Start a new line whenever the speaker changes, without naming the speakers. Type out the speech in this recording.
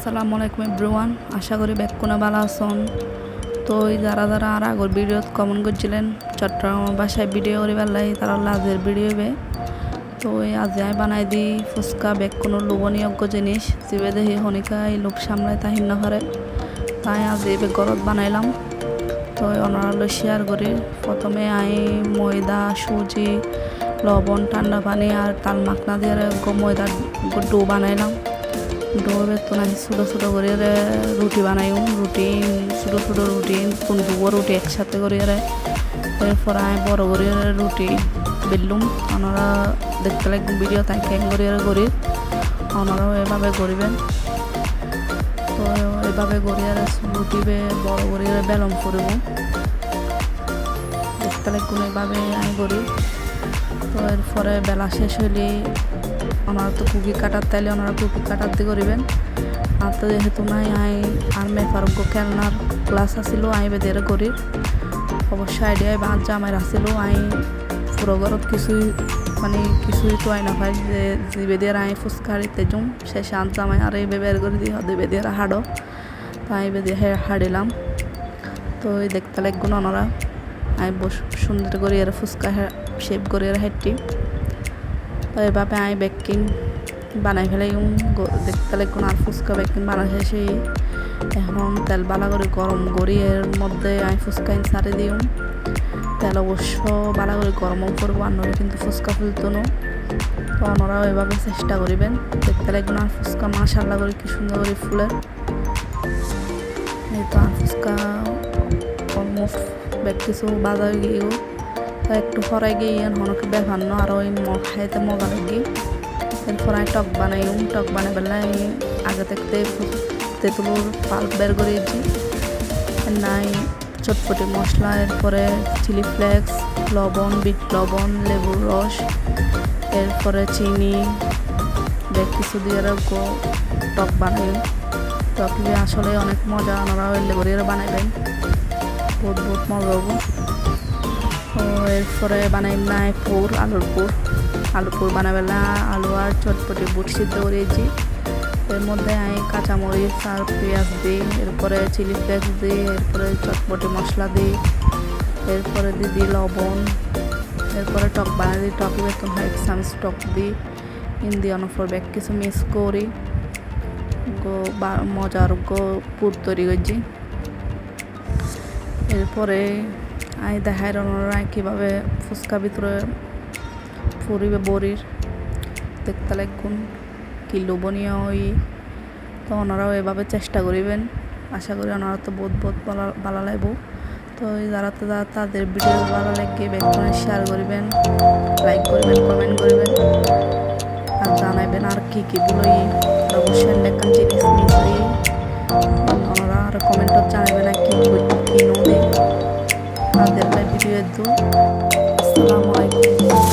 আসসালামু আলাইকুম এভরিওয়ান, আশা করি বেক্ষণে ভালো আছেন। তো যারা যারা আর আগর ভিডিওত কমেন্ট করছিলেন, চট্টগ্রাম বাসায় ভিডিও করে পেলাই তারা লাজের ভিডিও হবে তো আজ আমি বানাই দিই ফুচকা বেক্ষণ লোভনীয়জ্ঞ জিনিস। জিবে দেখি হনিকা এই লোক সামলায় তাহিন না পারে তাই আজ এই ঘরত বানাইলাম। তো অনারালো শেয়ার করি। প্রথমে আই ময়দা, সুজি, লবণ, ঠান্ডা পানি আর তাল মাখনা দিয়ে ময়দার ডো বানাইলাম। ডো বেতন আহি ছোটো ছোটো করে রুটি বানাইও রুটি, ছোটো ছোটো রুটি দুবো রুটি একসাথে করে এরপর আমি বড় করে রুটি বেললুম। ওনারা দেখতে লাগবেন ভিডিও তাই কেন করে করি। ওনারাও এভাবে করিবেন তো এভাবে করি রুটি বড় করে বেলম করব দেখতে লাগবেন এভাবে আমি করি। তো এরপরে বেলা শেষ হইলে ওনারা তো কুকি কাটার, তাইলে ওনারা কুকি কাটার দিয়ে করিবেন। আর তো যেহেতু নাই, আই আর মেফারজ্ঞ খেলনার ক্লাস আসিল, আই বেদের করি। অবশ্য আইডিয়ায় বাঁধ জামাই আসিল আই পুরো ঘরত কিছুই মানে কিছুই তো আই না পাই, যে জিবে দিয়ে আই ফুচকা হাড়িতে জুম শেষে আন জামাই আর এই বের করে দিয়ে হদে বেদের হাড়ো। তো আই বেদে হাড়িলাম। তো এই দেখতে লাগগুন ওনারা। আই বস সুন্দর করে এর ফুচকা শেপ করে এর হেঁটি তো এভাবে আমি বেকিং বানাই ফেলাই দেখতে লাগুন আর ফুচকা বেকিং বানাই শেষে এখন তেল বালা করে গরম করি এর মধ্যে আমি ফুচকা সারি দিও তেল অবশ্য বালা করে গরমও করব, আর নইলে কিন্তু ফুচকা ফুলতো না। তো ওনারাও এভাবে চেষ্টা করিবেন। দেখতে লাগবেন আর ফুচকা মাশাল্লা করে কি সুন্দর করে ফুলের এই তো আর ফুচকা অলমোস্ট বেগ কিছু বাজা হয়ে গিয়েও একটু ফরাই গিয়ে হনকে বেভান্ন আর ওই খাইতে মজা লাগে। এরপর আমি টক বানাই টক বানাই বেলায় আগে থাকতে তেঁতুলুর পাল বের করেছি নাই চটপটি মশলা, এরপরে চিলি ফ্লেক্স, লবণ, বিট লবণ, লেবুর রস, এরপরে চিনি বেগ কিছু দিয়ে টক বানাই। টক দিয়ে আসলে অনেক মজা ওনারা লেবুরিয়ারা বানাইবেন। বহুত বহুত মজা হব। তো এরপরে বানাই নাই পুর আলুর পুর আলু পুর বানাবেলা আলু আর চটপটি বুট সিদ্ধ করেছি এর মধ্যে আমি কাঁচামরিচ আর পেঁয়াজ দিই এরপরে চিলি ফ্লেক্স দিই এরপরে চটপটি মশলা দিই এরপরে দিই দিই লবণ, এরপরে টক বানাই দিই টকে বেতন হয় চামচ টক দিই হিন্দি অনফর ব্যাগ কিছু মিক্স করি গো মজার গো পুর তৈরি করছি এরপরে আই দেখায় ওনারা কীভাবে ফুচকা ভিতরে ফুরিবে বড়ির দেখতে লাগুন কি লোভনীয় ওই। তো ওনারাও এভাবে চেষ্টা করিবেন। আশা করি ওনারা তো বহুত বহুত ভালো লাগব। তো যারা তো তাদের ভিডিও ভালো লাগে ব্যাকগ্রাউন্ডে শেয়ার করিবেন লাইক করবেন কমেন্ট করবেন, আর জানাইবেন আর কী কী বলি অবশ্যই লেখান জিনিস মিশাই ওনারা আর কমেন্টত জানাবেন আর কী কী দেবেন ভিডিওর দু আসসালামু আলাইকুম।